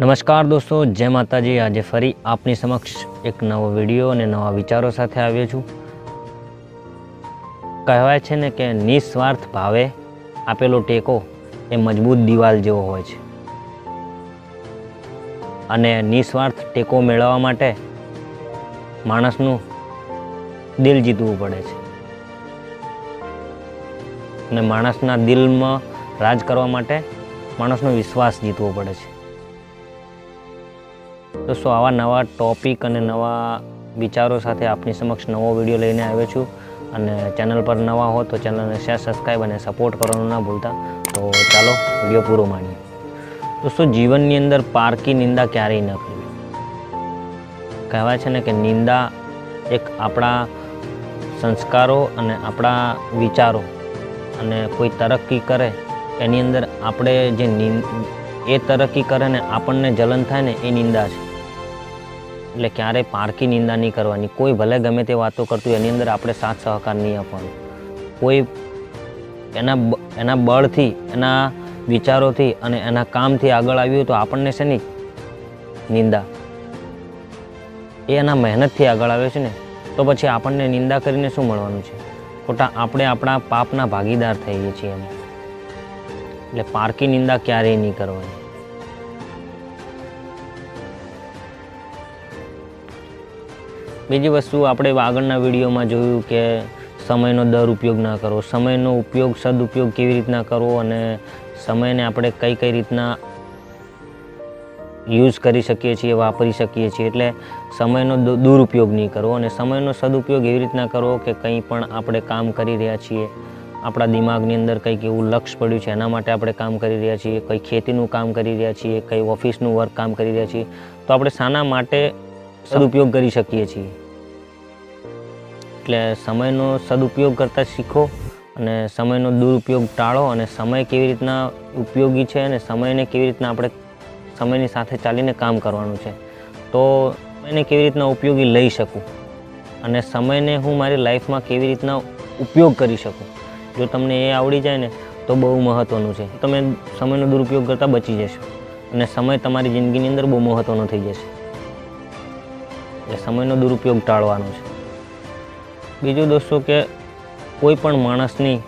નમસ્કાર દોસ્તો, જય માતાજી. આજે ફરી આપની સમક્ષ એક નવો વીડિયો અને નવા વિચારો સાથે આવ્યો છું. કહેવાય છે ને કે નિસ્વાર્થ ભાવે આપેલો ટેકો એ મજબૂત દિવાલ જેવો હોય છે. અને નિસ્વાર્થ ટેકો મેળવવા માટે માણસનું દિલ જીતવું પડે છે. અને માણસના દિલમાં રાજ કરવા માટે માણસનો વિશ્વાસ જીતવો પડે છે. દોસ્તો આવા નવા ટોપિક અને નવા વિચારો સાથે આપની સમક્ષ નવો વીડિયો લઈને આવ્યો છું અને ચેનલ પર નવા હો તો ચેનલને શેર સબસ્ક્રાઈબ અને સપોર્ટ કરવાનું ના ભૂલતા. તો ચાલો વીડિયો પૂરો માણીએ. દોસ્તો જીવનની અંદર પારકી નિંદા ક્યારેય ન કરવી? કહેવાય છે ને કે નિંદા એક આપણા સંસ્કારો અને આપણા વિચારો અને કોઈ તરક્કી કરે, એની અંદર આપણે જે નિં એ તરક્કી કરે ને આપણને જલન થાય ને એ નિંદા છે. એટલે ક્યારેય પારકી નિંદા નહીં કરવાની. કોઈ ભલે ગમે તે વાતો કરતું એની અંદર આપણે સાથ સહકાર નહીં આપવાનો. કોઈ એના એના બળથી, એના વિચારોથી અને એના કામથી આગળ આવ્યું તો આપણને છે નહીં નિંદા. એ એના મહેનતથી આગળ આવ્યો છે ને, તો પછી આપણને નિંદા કરીને શું મળવાનું છે? ખોટા આપણે આપણા પાપના ભાગીદાર થઈએ છીએ એમ. એટલે પારકી નિંદા ક્યારેય નહીં કરવાની. બીજી વસ્તુ આપણે આગળના વિડીયોમાં જોયું કે સમયનો દર ઉપયોગ ના કરવો સમયનો ઉપયોગ સદુપયોગ કેવી રીતના કરવો અને સમયને આપણે કઈ કઈ રીતના યુઝ કરી શકીએ છીએ, વાપરી શકીએ છીએ. એટલે સમયનો દુરુપયોગ નહીં કરવો અને સમયનો સદુપયોગ એવી રીતના કરવો કે કંઈ પણ આપણે કામ કરી રહ્યા છીએ. આપણા દિમાગની અંદર કંઈક એવું લક્ષ્ય પડ્યું છે, એના માટે આપણે કામ કરી રહ્યા છીએ, કંઈ ખેતીનું કામ કરી રહ્યા છીએ, કંઈ ઓફિસનું વર્ક કામ કરી રહ્યા છીએ, તો આપણે શાના માટે સદુપયોગ કરી શકીએ છીએ. એટલે સમયનો સદુપયોગ કરતાં શીખો અને સમયનો દુરુપયોગ ટાળો અને સમય કેવી રીતના ઉપયોગી છે અને સમયને કેવી રીતના આપણે સમયની સાથે ચાલીને કામ કરવાનું છે. તો એને કેવી રીતના ઉપયોગી લઈ શકું અને સમયને હું મારી લાઈફમાં કેવી રીતના ઉપયોગ કરી શકું? જો તમને એ આવડી જાય ને, તો બહુ મહત્ત્વનું છે. તમે સમયનો દુરુપયોગ કરતાં બચી જશો અને સમય તમારી જિંદગીની અંદર બહુ મહત્ત્વનો થઈ જશે. એટલે સમયનો દુરુપયોગ ટાળવાનો છે. બીજું દોસ્તો કે કોઈ પણ માણસની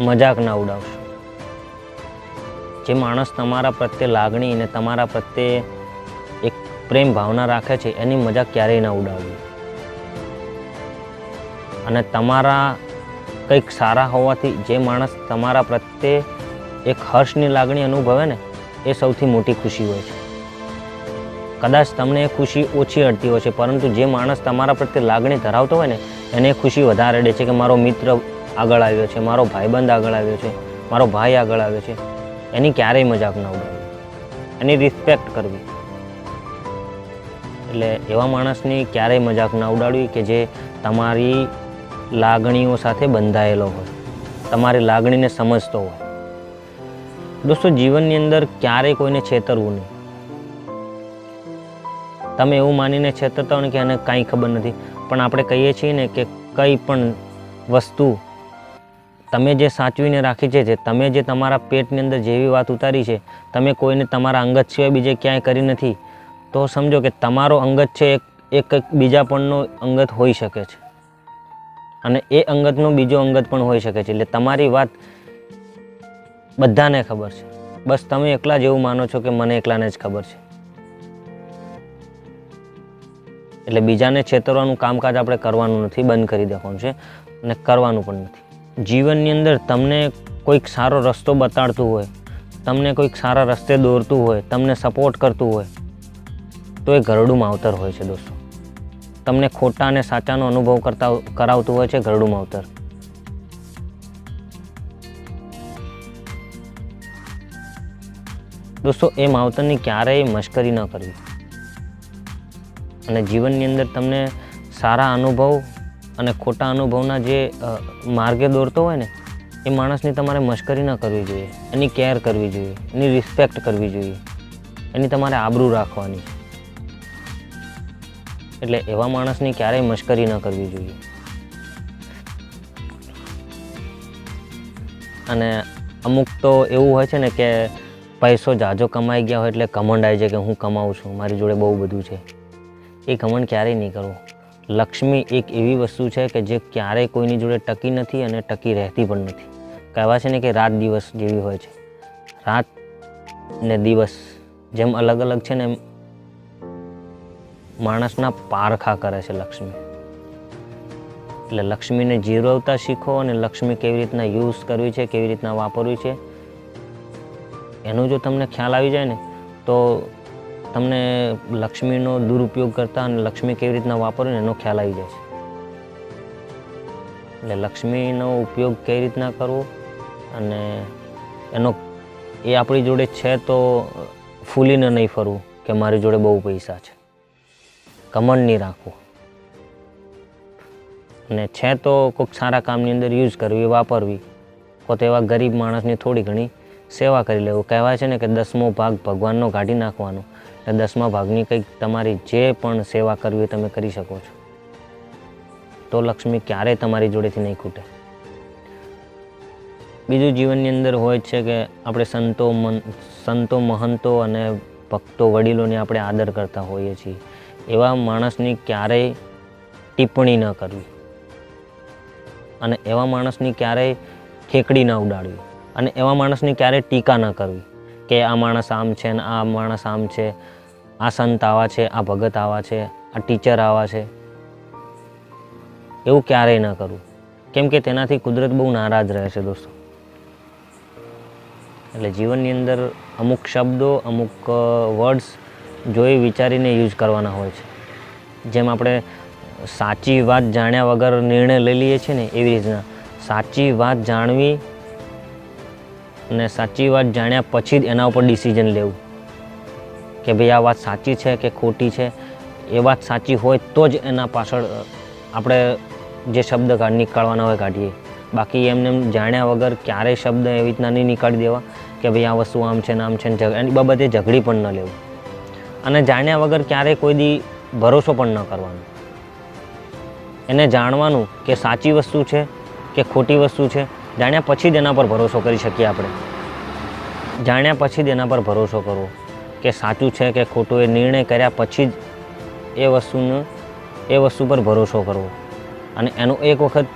મજાક ના ઉડાવશો. જે માણસ તમારા પ્રત્યે લાગણી અને તમારા પ્રત્યે એક પ્રેમ ભાવના રાખે છે, એની મજાક ક્યારેય ના ઉડાવવી. અને તમારા કંઈક સારા હોવાથી જે માણસ તમારા પ્રત્યે એક હર્ષની લાગણી અનુભવે ને, એ સૌથી મોટી ખુશી હોય છે. કદાચ તમને ખુશી ઓછી અડતી હોય છે, પરંતુ જે માણસ તમારા પ્રત્યે લાગણી ધરાવતો હોય ને, એને ખુશી વધારે અડે છે કે મારો મિત્ર આગળ આવ્યો છે, મારો ભાઈબંધ આગળ આવ્યો છે, મારો ભાઈ આગળ આવ્યો છે, એની ક્યારેય મજાક ના ઉડાવી. એની રિસ્પેક્ટ કરવી. એટલે એવા માણસની ક્યારેય મજાક ના ઉડાડવી કે જે તમારી લાગણીઓ સાથે બંધાયેલો હોય, તમારી લાગણીને સમજતો હોય. દોસ્તો, જીવનની અંદર ક્યારેય કોઈને છેતરવું નહીં. તમે એવું માનીને છેતરતા હોય કે એને કાંઈ ખબર નથી. પણ આપણે કહીએ છીએ ને કે કંઈ પણ વસ્તુ તમે જે સાચવીને રાખી છે, જે તમે જે તમારા પેટની અંદર જેવી વાત ઉતારી છે, તમે કોઈને તમારા અંગત સિવાય બીજે ક્યાંય કરી નથી. તો સમજો કે તમારો અંગત છે એક એક બીજા પણનો અંગત હોઈ શકે છે. અને એ અંગતનો બીજો અંગત પણ હોઈ શકે છે. એટલે તમારી વાત બધાને ખબર છે. બસ તમે એકલા જ એવું માનો છો કે મને એકલાને જ ખબર છે. એટલે બીજાને છેતરવાનું કામકાજ આપણે કરવાનું નથી, બંધ કરી દેવાનું છે અને કરવાનું પણ નથી. જીવનની અંદર તમને કોઈક સારો રસ્તો બતાડતું હોય, તમને કોઈક સારા રસ્તે દોરતું હોય, તમને સપોર્ટ કરતું હોય, તો એ ઘરડું માવતર હોય છે દોસ્તો. તમને ખોટા અને સાચાનો અનુભવ કરતા કરાવતું હોય છે ઘરડું માવતર. દોસ્તો, એ માવતરની ક્યારેય મશ્કરી ન કરવી. અને જીવનની અંદર તમને સારા અનુભવ અને ખોટા અનુભવના જે માર્ગે દોરતો હોય ને, એ માણસની તમારે મશ્કરી ન કરવી જોઈએ. એની કેર કરવી જોઈએ. એની રિસ્પેક્ટ કરવી જોઈએ. એની તમારે આબરૂ રાખવાની. એટલે એવા માણસની ક્યારેય મશ્કરી ન કરવી જોઈએ. અને અમુક તો એવું હોય છે ને કે, પૈસો જાજો કમાઈ ગયા હોય એટલે કમંડ આવી જાય કે હું કમાઉં છું. મારી જોડે બહુ બધું છે. એ ઘમંડ ક્યારેય નહીં કરવું. લક્ષ્મી એક એવી વસ્તુ છે કે જે ક્યારેય કોઈની જોડે ટકી નથી અને ટકી રહેતી પણ નથી. કહેવા છે ને કે રાત દિવસ જેવી હોય છે. રાત ને દિવસ જેમ અલગ અલગ છે ને એમ માણસના પારખા કરે છે લક્ષ્મી. એટલે લક્ષ્મીને જીરવતા શીખો અને લક્ષ્મી કેવી રીતના યુઝ કરવી છે, કેવી રીતના વાપરવી છે, એનો જો તમને ખ્યાલ આવી જાય ને, તો તમને લક્ષ્મીનો દુરુપયોગ કરતા અને લક્ષ્મી કેવી રીતના વાપરવી એનો ખ્યાલ આવી જાય છે. એટલે લક્ષ્મીનો ઉપયોગ કઈ રીતના કરવો અને એનો, એ આપણી જોડે છે તો ફૂલીને નહીં ફરવું કે મારી જોડે બહુ પૈસા છે. કમંડ નહીં રાખવું. અને છે તો કોઈક સારા કામની અંદર યુઝ કરવી, વાપરવી. પોતે એવા ગરીબ માણસની થોડી ઘણી સેવા કરી લેવું. કહેવાય છે ને કે દસમો ભાગ ભગવાનનો કાઢી નાખવાનો. એટલે દસમા ભાગની કંઈક તમારી જે પણ સેવા કરવી હોય તમે કરી શકો છો. તો લક્ષ્મી ક્યારેય તમારી જોડેથી નહીં ખૂટે. બીજું જીવનની અંદર હોય છે કે આપણે સંતો મન, સંતો મહંતો અને ભક્તો વડીલોની આપણે આદર કરતા હોઈએ છીએ. એવા માણસની ક્યારેય ટિપ્પણી ન કરવી. અને એવા માણસની ક્યારેય ઠેકડી ન ઉડાડવી. અને એવા માણસની ક્યારેય ટીકા ન કરવી. કે આ માણસ આમ છે ને આ માણસ આમ છે, આ સંત આવા છે, આ ભગત આવા છે, આ ટીચર આવા છે. એવું ક્યારેય ન કરવું કેમ કે તેનાથી કુદરત બહુ નારાજ રહે છે દોસ્તો. એટલે જીવનની અંદર અમુક શબ્દો, અમુક વર્ડ્સ જોઈ વિચારીને યુઝ કરવાના હોય છે. જેમ આપણે સાચી વાત જાણ્યા વગર નિર્ણય લઈ લઈએ છીએ ને એવી રીતના સાચી વાત જાણવી અને સાચી વાત જાણ્યા પછી જ એના ઉપર ડિસિઝન લેવું. કે ભાઈ આ વાત સાચી છે કે ખોટી છે? એ વાત સાચી હોય તો જ એના પાછળ આપણે જે શબ્દ નીકાળવાના હોય કાઢીએ. બાકી એમને એમ જાણ્યા વગર ક્યારેય શબ્દ એવી રીતના નહીં નીકાળી દેવા કે ભાઈ આ વસ્તુ આમ છે ને આમ છે ને એની બાબતે ઝઘડી પણ ન લેવું. અને જાણ્યા વગર ક્યારેય કોઈ દી ભરોસો પણ ન કરવાનો. એને જાણવાનું કે સાચી વસ્તુ છે કે ખોટી વસ્તુ છે? જાણ્યા પછી જ એના પર ભરોસો કરી શકીએ આપણે. જાણ્યા પછી જ એના પર ભરોસો કરવો કે સાચું છે કે ખોટું એ નિર્ણય કર્યા પછી જ એ વસ્તુનો, એ વસ્તુ પર ભરોસો કરવો. અને એનું એક વખત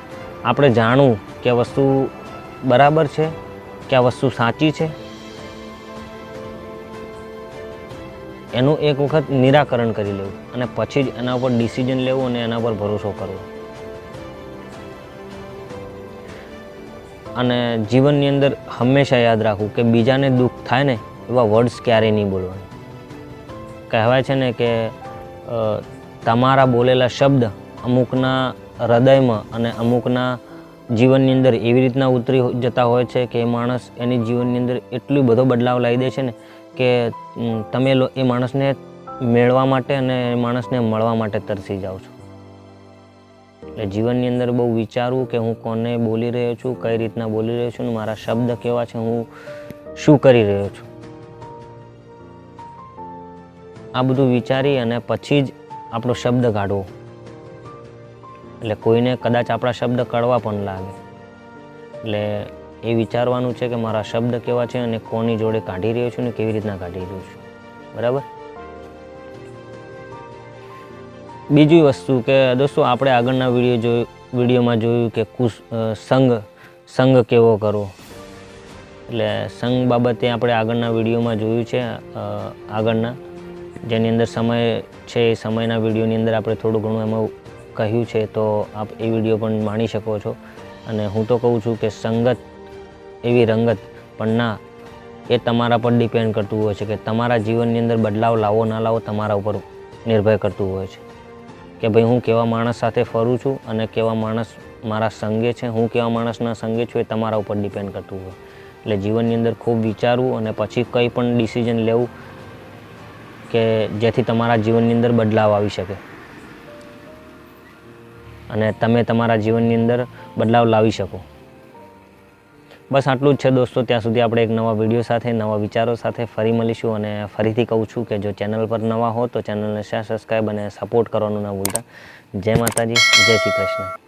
આપણે જાણવું કે વસ્તુ બરાબર છે, કે આ વસ્તુ સાચી છે, એનું એક વખત નિરાકરણ કરી લેવું અને પછી જ એના ઉપર ડિસિઝન લેવું અને એના પર ભરોસો કરવો. અને જીવનની અંદર હંમેશા યાદ રાખવું કે બીજાને દુઃખ થાય ને એવા વર્ડ્સ ક્યારેય નહીં બોલવાના. કહેવાય છે ને કે તમારા બોલેલા શબ્દ અમુકના હૃદયમાં અને અમુકના જીવનની અંદર એવી રીતના ઉતરી જતા હોય છે કે એ માણસ એની જીવનની અંદર એટલો બધો બદલાવ લાવી દે છે ને કે તમે એ માણસને મેળવા માટે અને એ માણસને મળવા માટે તરસી જાઓ છો. એટલે જીવનની અંદર બહુ વિચારવું કે હું કોને બોલી રહ્યો છું, કઈ રીતના બોલી રહ્યો છું મારા શબ્દ કેવા છે, હું શું કરી રહ્યો છું. આ બધું વિચારી અને પછી જ આપણો શબ્દ કાઢવો. એટલે કોઈને કદાચ આપણા શબ્દ કડવા પણ લાગે. એટલે એ વિચારવાનું છે કે મારા શબ્દ કેવા છે અને કોની જોડે કાઢી રહ્યો છું ને કેવી રીતના કાઢી રહ્યો છું. બરાબર? બીજી વસ્તુ કે દોસ્તો, આપણે આગળના વીડિયો જોયું વિડીયોમાં જોયું કે કુશ સંઘ સંગ કેવો કરવો? એટલે સંઘ બાબતે આપણે આગળના વિડીયોમાં જોયું છે આગળના. જેની અંદર સમય છે, એ સમયના વિડીયોની અંદર આપણે થોડું ઘણું એમાં કહ્યું છે, તો આપ એ વીડિયો પણ માણી શકો છો. અને હું તો કહું છું કે સંગત એવી રંગત, પણ ના, એ તમારા પર ડિપેન્ડ કરતું હોય છે કે તમારા જીવનની અંદર બદલાવ લાવો, ના લાવો, તમારા ઉપર નિર્ભર કરતું હોય છે. કે ભાઈ હું કેવા માણસ સાથે ફરું છું અને કેવા માણસ મારા સંગે છે, હું કેવા માણસના સંગે છું એ તમારા ઉપર ડિપેન્ડ કરતું હોય. એટલે જીવનની અંદર ખૂબ વિચારવું અને પછી કંઈ પણ ડિસિઝન લેવું કે જેથી તમારા જીવનની અંદર બદલાવ આવી શકે. અને તમે તમારા જીવનની અંદર બદલાવ લાવી શકો. બસ આટલું જ છે દોસ્તો, ત્યાં સુધી આપણે એક નવા વીડિયો સાથે, નવા વિચારો સાથે ફરી મળીશું અને ફરીથી કહું છું કે જો ચેનલ પર નવા હો તો ચેનલને શેર સબસ્ક્રાઈબ અને સપોર્ટ કરવાનું ના ભૂલતા. જય માતાજી, જય શ્રી કૃષ્ણ.